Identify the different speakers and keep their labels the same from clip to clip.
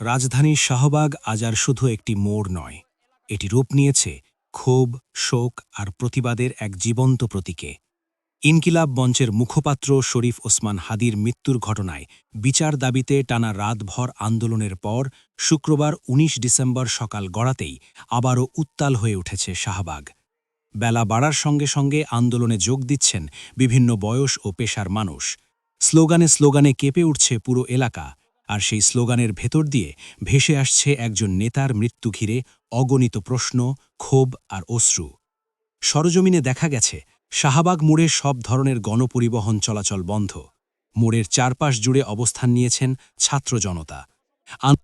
Speaker 1: রাজধানীর শাহবাগ আজ আর শুধু একটি মোড় নয়, এটি রূপ নিয়েছে ক্ষোভ, শোক আর প্রতিবাদের এক জীবন্ত প্রতীকে। ইনকিলাব মঞ্চের মুখপাত্র শরীফ ওসমান হাদির মৃত্যুর ঘটনায় বিচার দাবিতে টানা রাতভর আন্দোলনের পর শুক্রবার ১৯ ডিসেম্বর সকাল গড়াতেই আবারও উত্তাল হয়ে উঠেছে শাহবাগ। বেলা বাড়ার সঙ্গে সঙ্গে আন্দোলনে যোগ দিচ্ছেন বিভিন্ন বয়স ও পেশার মানুষ। স্লোগানে স্লোগানে কেঁপে উঠছে পুরো এলাকা। আর সেই স্লোগানের ভেতর দিয়ে ভেসে আসছে একজন নেতার মৃত্যু ঘিরে অগণিত প্রশ্ন, ক্ষোভ আর অশ্রু। সরজমিনে দেখা গেছে, শাহবাগ মোড়ে সব ধরনের গণপরিবহন চলাচল বন্ধ। মোড়ের চারপাশ জুড়ে অবস্থান নিয়েছেন ছাত্র জনতা।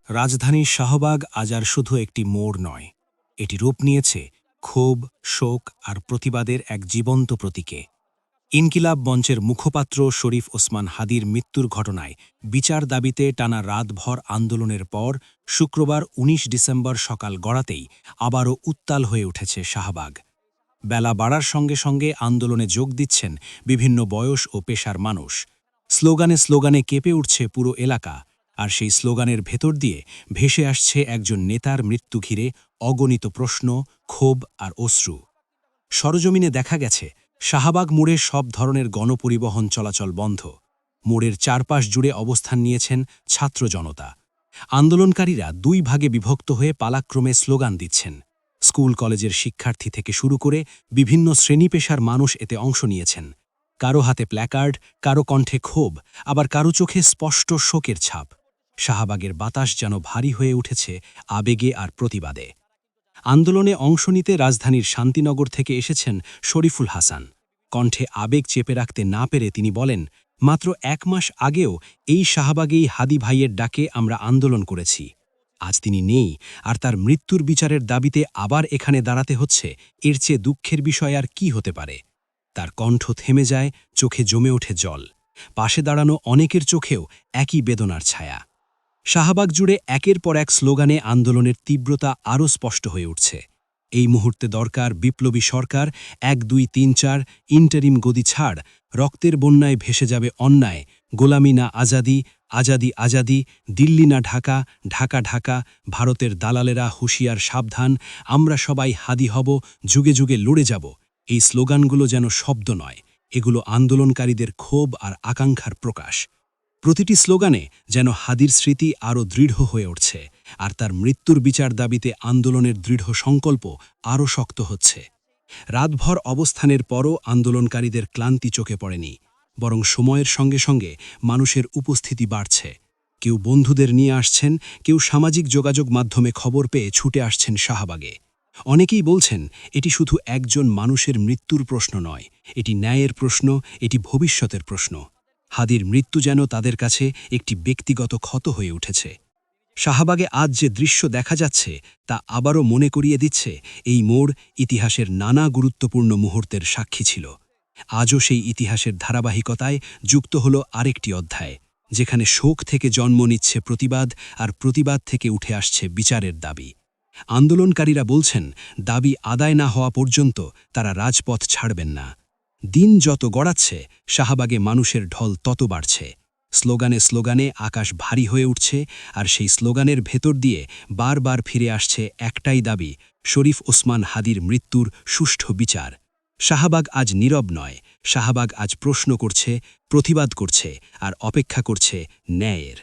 Speaker 1: রাজধানীর শাহবাগ আজ আর শুধু একটি মোড় নয়। এটি রূপ নিয়েছে ক্ষোভ, শোক আর প্রতিবাদের এক জীবন্ত প্রতীকে। ইনকিলাব মঞ্চের মুখপাত্র শরীফ ওসমান হাদির মৃত্যুর ঘটনায় বিচার দাবিতে টানা রাতভর আন্দোলনের পর শুক্রবার ১৯ ডিসেম্বর সকাল গড়াতেই আবারও উত্তাল হয়ে উঠেছে শাহবাগ। বেলা বাড়ার সঙ্গে সঙ্গে আন্দোলনে যোগ দিচ্ছেন বিভিন্ন বয়স ও পেশার মানুষ। স্লোগানে স্লোগানে কেঁপে উঠছে পুরো এলাকা, আর সেই স্লোগানের ভেতর দিয়ে ভেসে আসছে একজন নেতার মৃত্যু ঘিরে অগণিত প্রশ্ন, ক্ষোভ আর অশ্রু। সরজমিনে দেখা গেছে শাহবাগ মোড়ে সব ধরনের গণপরিবহন চলাচল বন্ধ। মোড়ের চারপাশ জুড়ে অবস্থান নিয়েছেন ছাত্র জনতা। আন্দোলনকারীরা দুই ভাগে বিভক্ত হয়ে পালাক্রমে স্লোগান দিচ্ছেন। স্কুল কলেজের শিক্ষার্থী থেকে শুরু করে বিভিন্ন শ্রেণি পেশার মানুষ এতে অংশ নিয়েছেন। কারও হাতে প্ল্যাকার্ড, কারও কণ্ঠে ক্ষোভ, আবার কারও চোখে স্পষ্ট শোকের ছাপ। শাহবাগের বাতাস যেন ভারী হয়ে উঠেছে আবেগে আর প্রতিবাদে। আন্দোলনে অংশ নিতে রাজধানীর শান্তিনগর থেকে এসেছেন শরীফুল হাসান। কণ্ঠে আবেগ চেপে রাখতে না পেরে তিনি বলেন, মাত্র এক মাস আগেও এই শাহবাগেই হাদি ভাইয়ের ডাকে আমরা আন্দোলন করেছি। আজ তিনি নেই, আর তার মৃত্যুর বিচারের দাবিতে আবার এখানে দাঁড়াতে হচ্ছে। এর চেয়ে দুঃখের বিষয় আর কি হতে পারে? তার কণ্ঠ থেমে যায়, চোখে জমে ওঠে জল। পাশে দাঁড়ানো অনেকের চোখেও একই বেদনার ছায়া। শাহবাগ জুড়ে একের পর এক স্লোগানে আন্দোলনের তীব্রতা আরও স্পষ্ট হয়ে উঠছে। এই মুহূর্তে দরকার বিপ্লবী সরকার, এক, দুই, তিন, চার ইন্টারিম গদি ছাড়, রক্তের বন্যায় ভেসে যাবে অন্যায়, গোলামি না আজাদি আজাদি আজাদি, দিল্লি না ঢাকা ঢাকা ঢাকা, ভারতের দালালেরা হুঁশিয়ার সাবধান, আমরা সবাই হাদি হব, যুগে যুগে লড়ে যাব, এই স্লোগানগুলো যেন শব্দ নয়, এগুলো আন্দোলনকারীদের ক্ষোভ আর আকাঙ্ক্ষার প্রকাশ। প্রতিটি স্লোগানে যেন হাদির স্মৃতি আরও দৃঢ় হয়ে উঠছে। আর তার মৃত্যুর বিচার দাবিতে আন্দোলনের দৃঢ় সংকল্প আরও শক্ত হচ্ছে। রাতভর অবস্থানের পরও আন্দোলনকারীদের ক্লান্তি চোখে পড়েনি, বরং সময়ের সঙ্গে সঙ্গে মানুষের উপস্থিতি বাড়ছে। কেউ বন্ধুদের নিয়ে আসছেন, কেউ সামাজিক যোগাযোগ মাধ্যমে খবর পেয়ে ছুটে আসছেন শাহবাগে। অনেকেই বলছেন, এটি শুধু একজন মানুষের মৃত্যুর প্রশ্ন নয়, এটি ন্যায়ের প্রশ্ন, এটি ভবিষ্যতের প্রশ্ন। হাদির মৃত্যু যেন তাদের কাছে একটি ব্যক্তিগত ক্ষত হয়ে উঠেছে। শাহবাগে আজ যে দৃশ্য দেখা যাচ্ছে, তা আবারও মনে করিয়ে দিচ্ছে, এই মোড় ইতিহাসের নানা গুরুত্বপূর্ণ মুহূর্তের সাক্ষী ছিল। আজও সেই ইতিহাসের ধারাবাহিকতায় যুক্ত হল আরেকটি অধ্যায়, যেখানে শোক থেকে জন্ম নিচ্ছে প্রতিবাদ আর প্রতিবাদ থেকে উঠে আসছে বিচারের দাবি। আন্দোলনকারীরা বলছেন, দাবি আদায় না হওয়া পর্যন্ত তারা রাজপথ ছাড়বেন না। দিন যত গড়াচ্ছে, শাহবাগে মানুষের ঢল তত বাড়ছে। স্লোগানে স্লোগানে আকাশ ভারী হয়ে উঠছে আর সেই স্লোগানের ভেতর দিয়ে বারবার ফিরে আসছে একটাই দাবি, শরীফ ওসমান হাদির মৃত্যুর সুষ্ঠু বিচার। শাহবাগ আজ নীরব নয়, শাহবাগ আজ প্রশ্ন করছে, প্রতিবাদ করছে আর অপেক্ষা করছে ন্যায়ের।